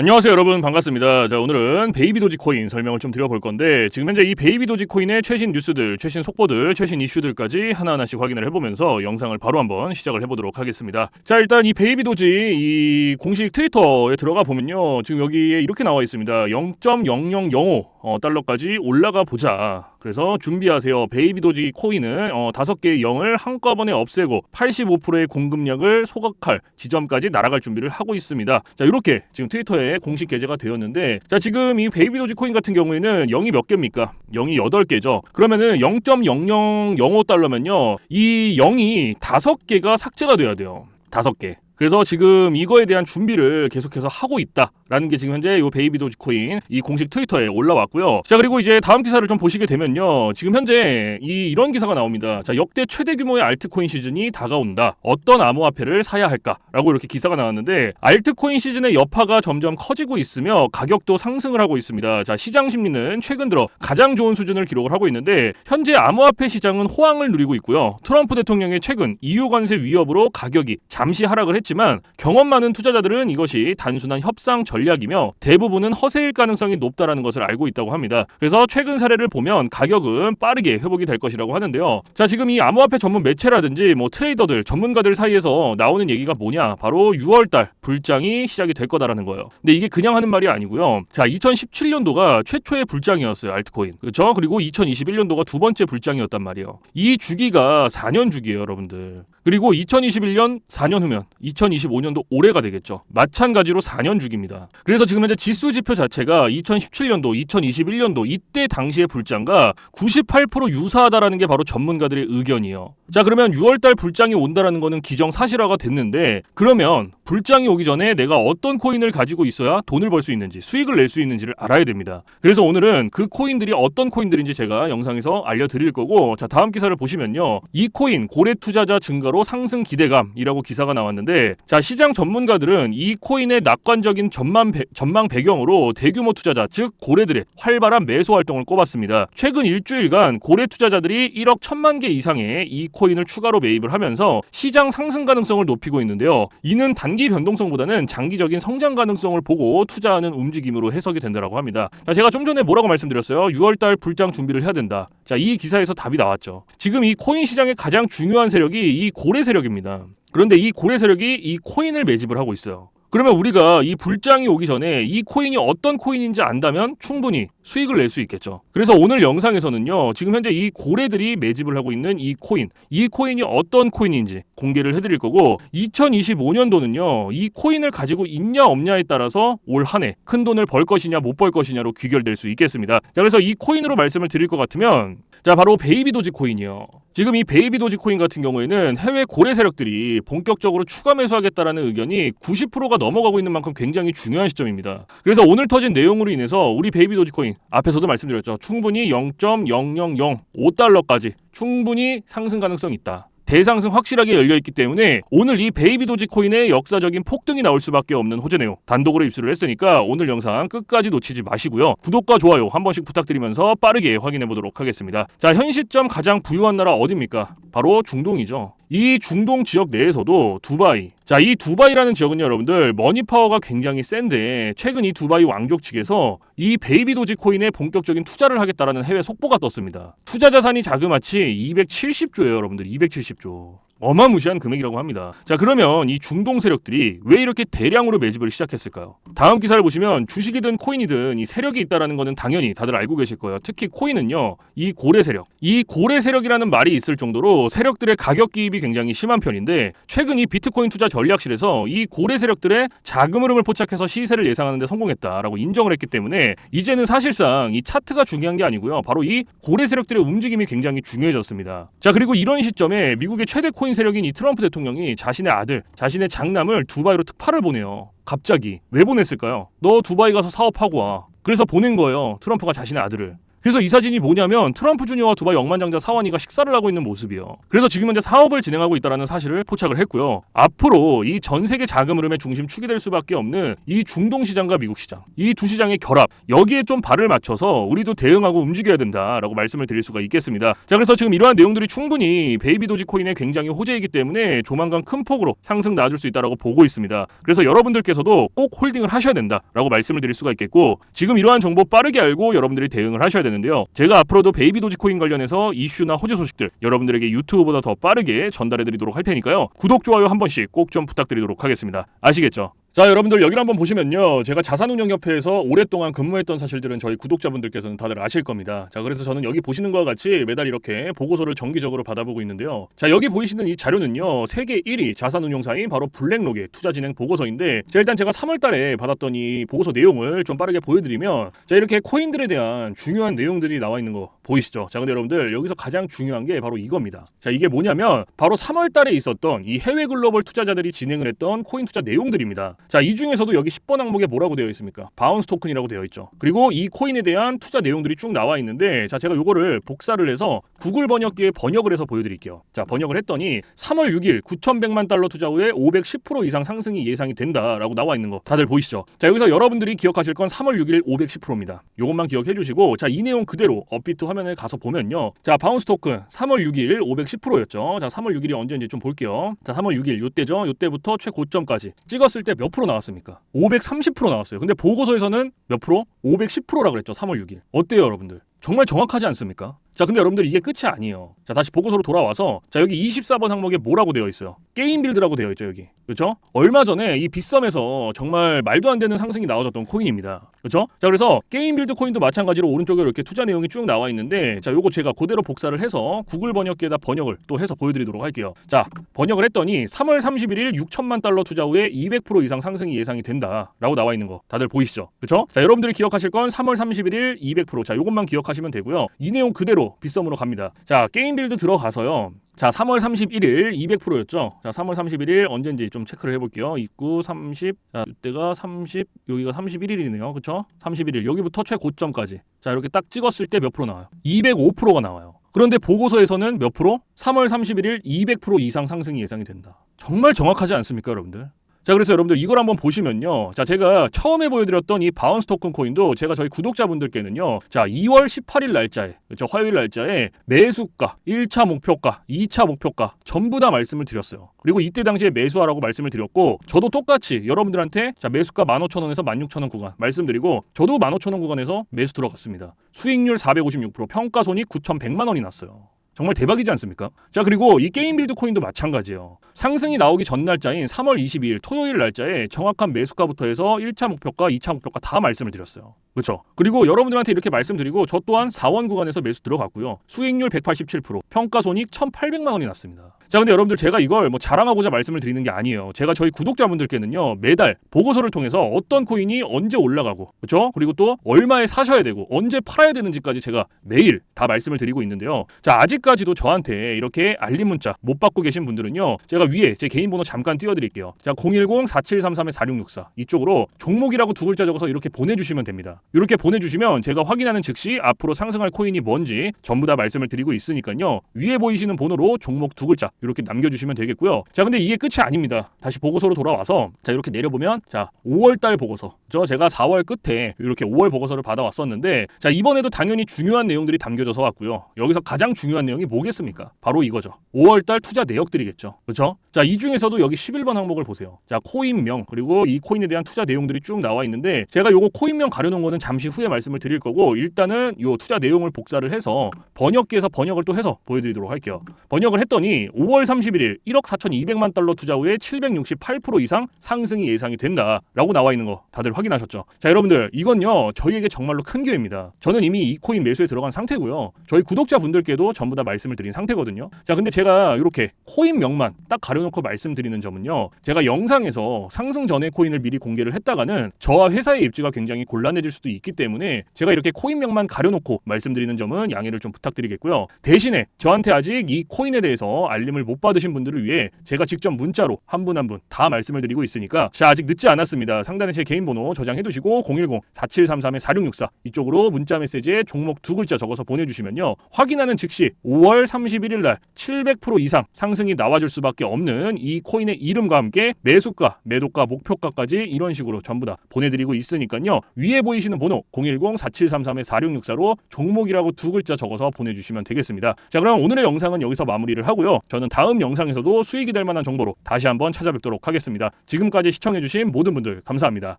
안녕하세요 여러분 반갑습니다. 자 오늘은 베이비 도지 코인 설명을 좀 드려볼 건데 지금 현재 이 베이비 도지 코인의 최신 뉴스들, 최신 속보들, 최신 이슈들까지 하나하나씩 확인을 해보면서 영상을 바로 한번 시작을 해보도록 하겠습니다. 자 일단 이 베이비 도지 이 공식 트위터에 들어가 보면요 지금 여기에 이렇게 나와 있습니다. 0.0005 어, 달러까지 올라가 보자. 그래서 준비하세요. 베이비 도지 코인은 어, 5개의 0을 한꺼번에 없애고 85%의 공급량을 소각할 지점까지 날아갈 준비를 하고 있습니다. 자, 이렇게 지금 트위터에 공식 게재가 되었는데 자, 지금 이 베이비 도지 코인 같은 경우에는 0이 몇 개입니까? 0이 8개죠. 그러면은 0.0005달러면요. 이 0이 5개가 삭제가 돼야 돼요. 5개. 그래서 지금 이거에 대한 준비를 계속해서 하고 있다라는 게 지금 현재 이 베이비 도지코인 이 공식 트위터에 올라왔고요. 자 그리고 이제 다음 기사를 좀 보시게 되면요. 지금 현재 이 이런 기사가 나옵니다. 자 역대 최대 규모의 알트코인 시즌이 다가온다. 어떤 암호화폐를 사야 할까라고 이렇게 기사가 나왔는데 알트코인 시즌의 여파가 점점 커지고 있으며 가격도 상승을 하고 있습니다. 자 시장 심리는 최근 들어 가장 좋은 수준을 기록을 하고 있는데 현재 암호화폐 시장은 호황을 누리고 있고요. 트럼프 대통령의 최근 EU 관세 위협으로 가격이 잠시 하락을 했 지만 경험 많은 투자자들은 이것이 단순한 협상 전략이며 대부분은 허세일 가능성이 높다라는 것을 알고 있다고 합니다. 그래서 최근 사례를 보면 가격은 빠르게 회복이 될 것이라고 하는데요. 자, 지금 이 암호화폐 전문 매체라든지 뭐 트레이더들, 전문가들 사이에서 나오는 얘기가 뭐냐? 바로 6월 달 불장이 시작이 될 거다라는 거예요. 근데 이게 그냥 하는 말이 아니고요. 자, 2017년도가 최초의 불장이었어요, 알트코인. 그렇죠? 그리고 2021년도가 두 번째 불장이었단 말이에요. 이 주기가 4년 주기예요, 여러분들. 그리고 2021년 4년 후면 2025년도 올해가 되겠죠. 마찬가지로 4년 주기입니다. 그래서 지금 현재 지수 지표 자체가 2017년도, 2021년도 이때 당시의 불장과 98% 유사하다라는 게 바로 전문가들의 의견이에요. 자, 그러면 6월달 불장이 온다라는 거는 기정사실화가 됐는데 그러면 불장이 오기 전에 내가 어떤 코인을 가지고 있어야 돈을 벌 수 있는지 수익을 낼 수 있는지를 알아야 됩니다. 그래서 오늘은 그 코인들이 어떤 코인들인지 제가 영상에서 알려드릴 거고 자 다음 기사를 보시면요 이 코인 고래 투자자 증가로 상승 기대감이라고 기사가 나왔는데 자 시장 전문가들은 이 코인의 낙관적인 전망, 배, 전망 배경으로 대규모 투자자 즉 고래들의 활발한 매수 활동을 꼽았습니다. 최근 일주일간 고래 투자자들이 1억 1천만 개 이상의 이 코인을 추가로 매입을 하면서 시장 상승 가능성을 높이고 있는데요. 이는 단기 변동성보다는 장기적인 성장 가능성을 보고 투자하는 움직임으로 해석이 된다라고 합니다. 자, 제가 좀 전에 뭐라고 말씀드렸어요? 6월달 불장 준비를 해야 된다. 자, 이 기사에서 답이 나왔죠. 지금 이 코인 시장의 가장 중요한 세력이 이 고래 세력입니다. 그런데 이 고래 세력이 이 코인을 매집을 하고 있어요. 그러면 우리가 이 불장이 오기 전에 이 코인이 어떤 코인인지 안다면 충분히 수익을 낼 수 있겠죠. 그래서 오늘 영상에서는요, 지금 현재 이 고래들이 매집을 하고 있는 이 코인, 이 코인이 어떤 코인인지 공개를 해드릴 거고, 2025년도는요, 이 코인을 가지고 있냐 없냐에 따라서 올 한 해 큰 돈을 벌 것이냐 못 벌 것이냐로 귀결될 수 있겠습니다. 자, 그래서 이 코인으로 말씀을 드릴 것 같으면, 자, 바로 베이비 도지 코인이요. 지금 이 베이비 도지 코인 같은 경우에는 해외 고래 세력들이 본격적으로 추가 매수하겠다라는 의견이 90%가 넘어가고 있는 만큼 굉장히 중요한 시점입니다. 그래서 오늘 터진 내용으로 인해서 우리 베이비 도지 코인 앞에서도 말씀드렸죠. 충분히 0.0005달러까지 충분히 상승 가능성이 있다. 대상승 확실하게 열려 있기 때문에 오늘 이 베이비 도지 코인의 역사적인 폭등이 나올 수밖에 없는 호재 내용 단독으로 입수를 했으니까 오늘 영상 끝까지 놓치지 마시고요. 구독과 좋아요 한 번씩 부탁드리면서 빠르게 확인해 보도록 하겠습니다. 자, 현 시점 가장 부유한 나라 어디입니까? 바로 중동이죠. 이 중동 지역 내에서도 두바이. 자, 이 두바이라는 지역은요, 여러분들 머니 파워가 굉장히 센데 최근 이 두바이 왕족 측에서 이 베이비 도지 코인에 본격적인 투자를 하겠다라는 해외 속보가 떴습니다. 투자 자산이 자그마치 270조예요, 여러분들. 270조. 어마무시한 금액이라고 합니다. 자, 그러면 이 중동 세력들이 왜 이렇게 대량으로 매집을 시작했을까요? 다음 기사를 보시면 주식이든 코인이든 이 세력이 있다라는 거는 당연히 다들 알고 계실 거예요. 특히 코인은요, 이 고래 세력. 이 고래 세력이라는 말이 있을 정도로 세력들의 가격 기입이 굉장히 심한 편인데 최근 이 비트코인 투자 전략실에서 이 고래 세력들의 자금 흐름을 포착해서 시세를 예상하는 데 성공했다라고 인정을 했기 때문에 이제는 사실상 이 차트가 중요한 게 아니고요. 바로 이 고래 세력들의 움직임이 굉장히 중요해졌습니다. 자, 그리고 이런 시점에 미국의 최대 코인 세력인 이 트럼프 대통령이 자신의 아들, 자신의 장남을 두바이로 특파를 보내요. 갑자기 왜 보냈을까요? 너 두바이 가서 사업하고 와. 그래서 보낸 거예요. 트럼프가 자신의 아들을. 그래서 이 사진이 뭐냐면 트럼프 주니어와 두바이 억만장자 사원이가 식사를 하고 있는 모습이요. 그래서 지금 현재 사업을 진행하고 있다는 사실을 포착을 했고요. 앞으로 이 전 세계 자금 흐름의 중심 축이 될 수밖에 없는 이 중동 시장과 미국 시장 이 두 시장의 결합 여기에 좀 발을 맞춰서 우리도 대응하고 움직여야 된다라고 말씀을 드릴 수가 있겠습니다. 자 그래서 지금 이러한 내용들이 충분히 베이비 도지 코인의 굉장히 호재이기 때문에 조만간 큰 폭으로 상승 나와줄 수 있다라고 보고 있습니다. 그래서 여러분들께서도 꼭 홀딩을 하셔야 된다라고 말씀을 드릴 수가 있겠고 지금 이러한 정보 빠르게 알고 여러분들이 대응을 하셔야 되는데요. 제가 앞으로도 베이비 도지 코인 관련해서 이슈나 호재 소식들 여러분들에게 유튜브보다 더 빠르게 전달해 드리도록 할 테니까요. 구독 좋아요 한 번씩 꼭 좀 부탁드리도록 하겠습니다. 아시겠죠? 자 여러분들 여기를 한번 보시면요. 제가 자산운용협회에서 오랫동안 근무했던 사실들은 저희 구독자분들께서는 다들 아실 겁니다. 자 그래서 저는 여기 보시는 것과 같이 매달 이렇게 보고서를 정기적으로 받아보고 있는데요. 자 여기 보이시는 이 자료는요. 세계 1위 자산운용사인 바로 블랙록의 투자 진행 보고서인데 자 일단 제가 3월달에 받았던 이 보고서 내용을 좀 빠르게 보여드리면 자 이렇게 코인들에 대한 중요한 내용들이 나와 있는 거 보이시죠? 자 근데 여러분들 여기서 가장 중요한 게 바로 이겁니다. 자 이게 뭐냐면 바로 3월달에 있었던 이 해외 글로벌 투자자들이 진행을 했던 코인 투자 내용들입니다 자, 이 중에서도 여기 10번 항목에 뭐라고 되어 있습니까? 바운스 토큰이라고 되어 있죠. 그리고 이 코인에 대한 투자 내용들이 쭉 나와 있는데 자, 제가 요거를 복사를 해서 구글 번역기에 번역을 해서 보여 드릴게요. 자, 번역을 했더니 3월 6일 9,100만 달러 투자 후에 510% 이상 상승이 예상이 된다라고 나와 있는 거 다들 보이시죠? 자, 여기서 여러분들이 기억하실 건 3월 6일 510%입니다. 요것만 기억해 주시고 자, 이 내용 그대로 업비트 화면에 가서 보면요. 자, 바운스 토큰 3월 6일 510%였죠. 자, 3월 6일이 언제인지 좀 볼게요. 자, 3월 6일 요때죠. 요때부터 최고점까지 찍었을 때몇 프로 나왔습니까? 530% 나왔어요. 근데 보고서에서는 몇 프로? 510%라 그랬죠. 3월 6일. 어때요, 여러분들? 정말 정확하지 않습니까? 자, 근데 여러분들 이게 끝이 아니에요. 자, 다시 보고서로 돌아와서 자, 여기 24번 항목에 뭐라고 되어 있어요? 게임 빌드라고 되어 있죠, 여기. 그렇죠? 얼마 전에 이 빗썸에서 정말 말도 안 되는 상승이 나와줬던 코인입니다. 그렇죠? 자, 그래서 게임 빌드 코인도 마찬가지로 오른쪽에 이렇게 투자 내용이 쭉 나와 있는데 자, 요거 제가 그대로 복사를 해서 구글 번역기에다 번역을 또 해서 보여 드리도록 할게요. 자, 번역을 했더니 3월 31일 6천만 달러 투자 후에 200% 이상 상승이 예상이 된다라고 나와 있는 거. 다들 보이시죠? 그렇죠? 자, 여러분들이 기억하 실 건 3월 31일 200% 자, 요것만 기억하시면 되고요. 이 내용 그대로 빗썸으로 갑니다. 자, 게임 빌드 들어가서요. 자, 3월 31일 200%였죠. 자, 3월 31일 언제인지 좀 체크를 해볼게요. 입구 30, 자, 이때가 30, 여기가 31일이네요. 그쵸? 31일. 여기부터 최고점까지. 자, 이렇게 딱 찍었을 때 몇 프로 나와요? 205%가 나와요. 그런데 보고서에서는 몇 프로? 3월 31일 200% 이상 상승이 예상이 된다. 정말 정확하지 않습니까, 여러분들? 자 그래서 여러분들 이걸 한번 보시면요. 자 제가 처음에 보여드렸던 이 바운스 토큰 코인도 제가 저희 구독자분들께는요. 자 2월 18일 날짜에 그렇죠 화요일 날짜에 매수가 1차 목표가 2차 목표가 전부 다 말씀을 드렸어요. 그리고 이때 당시에 매수하라고 말씀을 드렸고 저도 똑같이 여러분들한테 자 매수가 15,000원에서 16,000원 구간 말씀드리고 저도 15,000원 구간에서 매수 들어갔습니다. 수익률 456% 평가 손익 9,100만 원이 났어요 정말 대박이지 않습니까? 자 그리고 이 게임 빌드 코인도 마찬가지예요. 상승이 나오기 전 날짜인 3월 22일 토요일 날짜에 정확한 매수가부터 해서 1차 목표가, 2차 목표가 다 말씀을 드렸어요. 그렇죠? 그리고 여러분들한테 이렇게 말씀드리고 저 또한 4원 구간에서 매수 들어갔고요. 수익률 187%, 평가 손익 1,800만 원이 났습니다. 자 근데 여러분들 제가 이걸 뭐 자랑하고자 말씀을 드리는 게 아니에요. 제가 저희 구독자분들께는요 매달 보고서를 통해서 어떤 코인이 언제 올라가고 그렇죠? 그리고 또 얼마에 사셔야 되고 언제 팔아야 되는지까지 제가 매일 다 말씀을 드리고 있는데요. 자 아직 까지도 저한테 이렇게 알림 문자 못 받고 계신 분들은요 제가 위에 제 개인 번호 잠깐 띄워드릴게요. 자 010-4733-4664 이쪽으로 종목이라고 두 글자 적어서 이렇게 보내주시면 됩니다. 이렇게 보내주시면 제가 확인하는 즉시 앞으로 상승할 코인이 뭔지 전부 다 말씀을 드리고 있으니까요 위에 보이시는 번호로 종목 두 글자 이렇게 남겨주시면 되겠고요. 자, 근데 이게 끝이 아닙니다. 다시 보고서로 돌아와서 자 이렇게 내려보면 자 5월달 보고서 저 제가 4월 끝에 이렇게 5월 보고서를 받아왔었는데 자 이번에도 당연히 중요한 내용들이 담겨져서 왔고요. 여기서 가장 중요한 내용이 뭐겠습니까? 바로 이거죠. 5월달 투자 내역들이겠죠. 그렇죠? 자 이 중에서도 여기 11번 항목을 보세요. 자 코인명 그리고 이 코인에 대한 투자 내용들이 쭉 나와 있는데 제가 요거 코인명 가려놓은 거는 잠시 후에 말씀을 드릴 거고 일단은 요 투자 내용을 복사를 해서 번역기에서 번역을 또 해서 보여드리도록 할게요. 번역을 했더니 5월 31일 1억 4,200만 달러 투자 후에 768% 이상 상승이 예상이 된다라고 나와 있는 거 다들 확인하셨죠? 자 여러분들 이건요 저희에게 정말로 큰 기회입니다. 저는 이미 이 코인 매수에 들어간 상태고요. 저희 구독자분들께도 전부 다다 말씀을 드린 상태거든요. 자, 근데 제가 이렇게 코인 명만 딱 가려놓고 말씀드리는 점은요. 제가 영상에서 상승 전에 코인을 미리 공개를 했다가는 저와 회사의 입지가 굉장히 곤란해질 수도 있기 때문에 제가 이렇게 코인 명만 가려놓고 말씀드리는 점은 양해를 좀 부탁드리겠고요. 대신에 저한테 아직 이 코인에 대해서 알림을 못 받으신 분들을 위해 제가 직접 문자로 한 분 한 분 다 말씀을 드리고 있으니까 자 아직 늦지 않았습니다. 상단에 제 개인 번호 저장해 두시고 010-4733-4664 이쪽으로 문자 메시지에 종목 두 글자 적어서 보내주시면요. 확인하는 즉시 5월 31일 날 700% 이상 상승이 나와줄 수밖에 없는 이 코인의 이름과 함께 매수가, 매도가, 목표가까지 이런 식으로 전부 다 보내드리고 있으니까요. 위에 보이시는 번호 010-4733-4664로 종목이라고 두 글자 적어서 보내주시면 되겠습니다. 자 그럼 오늘의 영상은 여기서 마무리를 하고요. 저는 다음 영상에서도 수익이 될 만한 정보로 다시 한번 찾아뵙도록 하겠습니다. 지금까지 시청해주신 모든 분들 감사합니다.